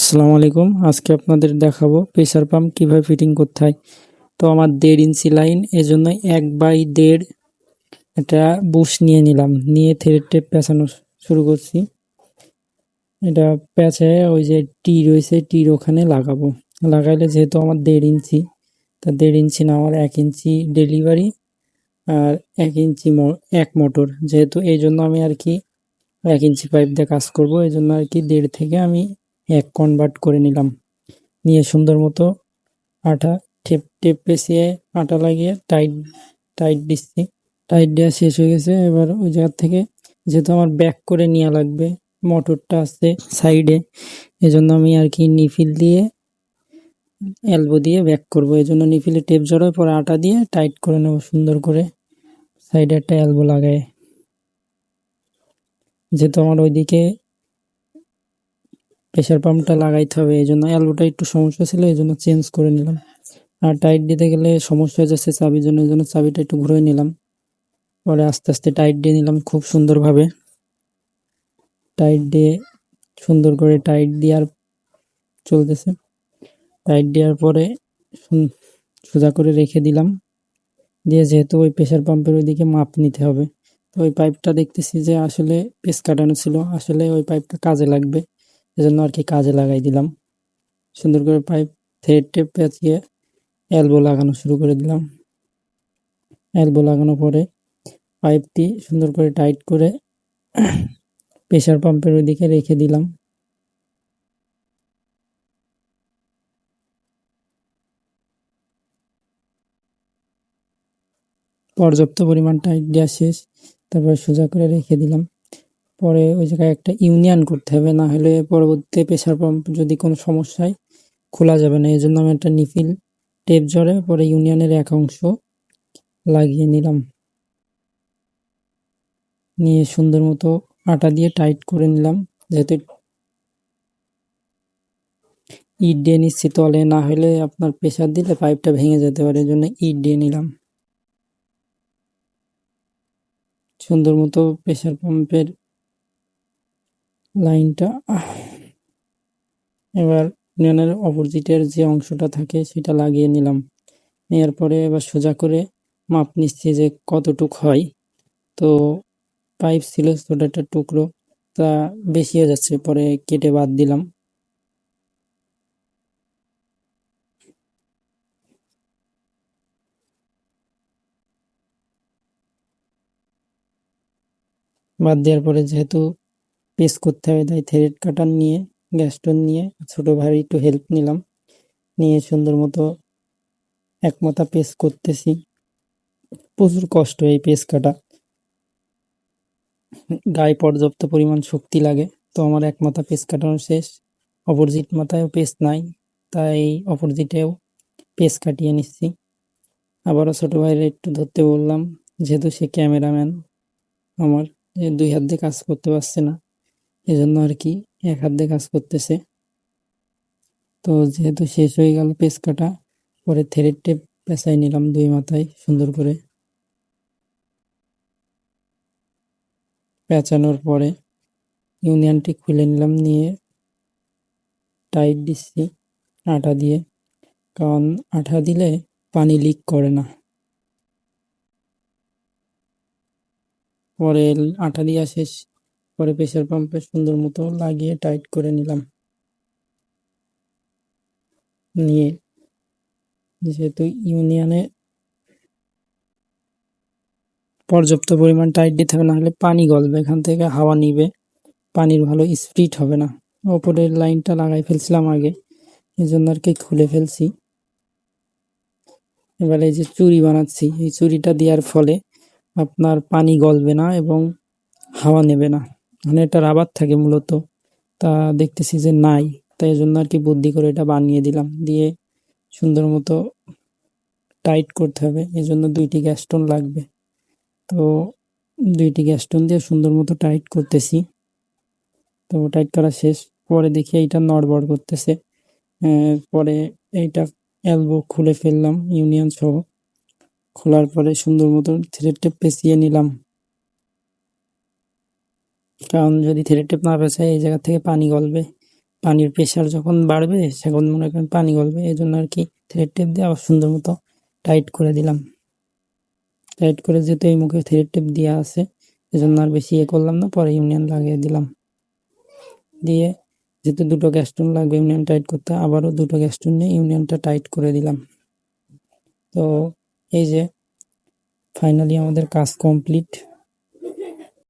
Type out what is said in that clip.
আসসালামু আলাইকুম। আজকে আপনাদের দেখাবো প্রেসার পাম্প কীভাবে ফিটিং করতে হয়। তো আমার দেড় ইঞ্চি লাইন এজন্য এক বাই দেড় একটা বুশ নিয়ে নিলাম। নিয়ে থ্রেড টেপ পেঁচানো শুরু করছি। এটা পেঁচায় ওই যে টি রয়েছে টির ওখানে লাগাবো। লাগাইলে যেহেতু আমার দেড় ইঞ্চি, তা দেড় ইঞ্চি না, আমার এক ইঞ্চি ডেলিভারি আর এক ইঞ্চি এক মোটর যেহেতু এই জন্য আমি আর কি এক ইঞ্চি পাইপ দিয়ে কাজ করব এই জন্য আর কি দেড় থেকে আমি এক কনভার্ট করে নিলাম। নিয়ে সুন্দর মতো আটা টেপ টেপ পেঁচিয়ে আটা লাগিয়ে টাইট টাইট দিচ্ছি। টাইট দেওয়া শেষ হয়ে গেছে। এবার ওই জায়গার থেকে যেহেতু আমার ব্যাক করে নেওয়া লাগবে মোটরটা আছে সাইডে এজন্য আমি আর কি নিফিল দিয়ে এলবো দিয়ে ব্যাক করব। এই জন্য নিফিলে টেপ জড়ায় পরে আটা দিয়ে টাইট করে নেব সুন্দর করে। সাইডে একটা এলবো লাগায়। যেহেতু আমার ওইদিকে প্রেশার পাম্পটা লাগাইতে হবে এই জন্য অ্যালবোটা একটু সমস্যা ছিল এই জন্য চেঞ্জ করে নিলাম। আর টাইট দিতে গেলে সমস্যা হয়ে যাচ্ছে চাবির জন্য এই জন্য চাবিটা একটু ঘুরে নিলাম। পরে আস্তে আস্তে টাইট দিয়ে নিলাম খুব সুন্দরভাবে। টাইট দিয়ে সুন্দর করে টাইট দেওয়ার চলতেছে। টাইট দেওয়ার পরে সোজা করে রেখে দিলাম। দিয়ে যেহেতু ওই প্রেশার পাম্পের ওইদিকে মাপ নিতে হবে, তো ওই পাইপটা দেখতেছি যে আসলে পেস কাটানো ছিল, আসলে ওই পাইপটা কাজে লাগবে। এজন্য আর কি কাজে লাগাই দিলাম। সুন্দর করে পাইপ, থ্রেড টেপ পেঁচিয়ে এলবো লাগানো শুরু করে দিলাম। এলবো লাগানোর পরে পাইপটি সুন্দর করে টাইট করে প্রেশার পাম্পের ওইদিকে রেখে দিলাম। পর্যাপ্ত পরিমাণ টাইট দেওয়া শেষ, তারপরে সোজা করে রেখে দিলাম। পরে ওই জায়গায় একটা ইউনিয়ন করতে হবে, না হলে পরবর্তীতে প্রেশার পাম্প যদি কোনো সমস্যায় খোলা যাবে না। এই জন্য আমি একটা নিফিল টেপ জড়ে পরে ইউনিয়নের এক অংশ লাগিয়ে নিলাম। নিয়ে সুন্দর মতো আটা দিয়ে টাইট করে নিলাম, যেহেতু ইট দিয়ে নিচ্ছি তলে না হলে আপনার প্রেশার দিলে পাইপটা ভেঙে যেতে পারে জন্য ইট দিয়ে নিলাম। সুন্দর মতো প্রেশার পাম্পের লাইনটা এবার ইউনিয়নের অপোজিটের যে অংশটা থাকে সেটা লাগিয়ে নিলাম। নেওয়ার পরে এবার সোজা করে মাপ নিচ্ছি যে কতটুক হয়। তো পাইপ ছিল ছোটো একটা টুকরো, তা বেশি হয়ে যাচ্ছে, পরে কেটে বাদ দিলাম। বাদ দেওয়ার পরে যেহেতু পেস করতে হবে। তাই থ্রেড কাটার নিয়ে গ্যাস্টন নিয়ে, ছোটো ভাই একটু হেল্প নিলাম। নিয়ে সুন্দর মতো একমাথা পেস করতেছি। প্রচুর কষ্ট এই পেস কাটা গায়ে পর্যাপ্ত পরিমাণ শক্তি লাগে। তো আমার এক মাথা পেস কাটানো শেষ। অপোজিট মাথায়ও পেস নাই। তাই অপোজিটেও পেস কাটিয়ে নিচ্ছি। আবারও ছোটো ভাইয়ের একটু ধরতে বললাম। যেহেতু সে ক্যামেরাম্যান আমার। দুই হাত দিয়ে কাজ করতে পারছে না। এজন্য আর কি এক হাত কাজ করতেছে। তো যেহেতু শেষ হয়ে গেল পেস কাটা, পরে থ্রেড টেপ পেঁচাই নিলাম দুই মাথায় সুন্দর করে। পেঁচানোর পরে ইউনিয়নটি খুলে নিলাম নিয়ে টাইট দিচ্ছি আটা দিয়ে, কারণ আঠা দিলে পানি লিক করে না। পরে আঠা দিয়া শেষ পরে প্রেসার পাম্পে সুন্দর মতো লাগিয়ে টাইট করে নিলাম। নিয়ে যেহেতু ইউনিয়নে পর্যাপ্ত পরিমাণ টাইট দিতে হবে না হলে পানি গলবে, এখান থেকে হাওয়া নিবে, পানির ভালো স্পিড হবে না। ওপরের লাইনটা লাগাই ফেলছিলাম আগে এই জন্য আর কি খুলে ফেলছি। এবার এই যে চুরি বানাচ্ছি, এই চুরিটা দেওয়ার ফলে আপনার পানি গলবে না এবং হাওয়া নেবে না। মানে এটা রাবার থাকে মূলত। তা দেখতেছি যে নাই, তাই জন্য আর কি বুদ্ধি করে এটা বানিয়ে দিলাম। দিয়ে সুন্দর মতো টাইট করতে হবে এই জন্য দুইটি গ্যাস্টন লাগবে। তো দুইটি গ্যাস্টন দিয়ে সুন্দর মতো টাইট করতেছি। তো টাইট করা শেষ, পরে দেখি এইটা নড়বড় করতেছে। পরে এইটা এলবো খুলে ফেললাম, ইউনিয়ন সহ। খোলার পরে সুন্দর মতো থ্রেডটা পেঁচিয়ে নিলাম। কারণ যদি থ্রেড টেপ না পেঁচায় এই জায়গা থেকে পানি গলবে। পানির প্রেশার যখন বাড়বে, সেখন মনে করেন পানি গলবে। এই জন্য আর কি থ্রেড টেপ দিয়ে আবার সুন্দর মতো টাইট করে দিলাম। টাইট করে যেহেতু এই মুখে থ্রেড টেপ দেওয়া আছে, এজন্য আর বেশি ইয়ে করলাম না, পরে ইউনিয়ন লাগিয়ে দিলাম। দিয়ে যেহেতু দুটো গ্যাস্টুন লাগবে ইউনিয়ন টাইট করতে, আবারও দুটো গ্যাস্টুন নিয়ে ইউনিয়নটা টাইট করে দিলাম। তো এই যে ফাইনালি আমাদের কাজ কমপ্লিট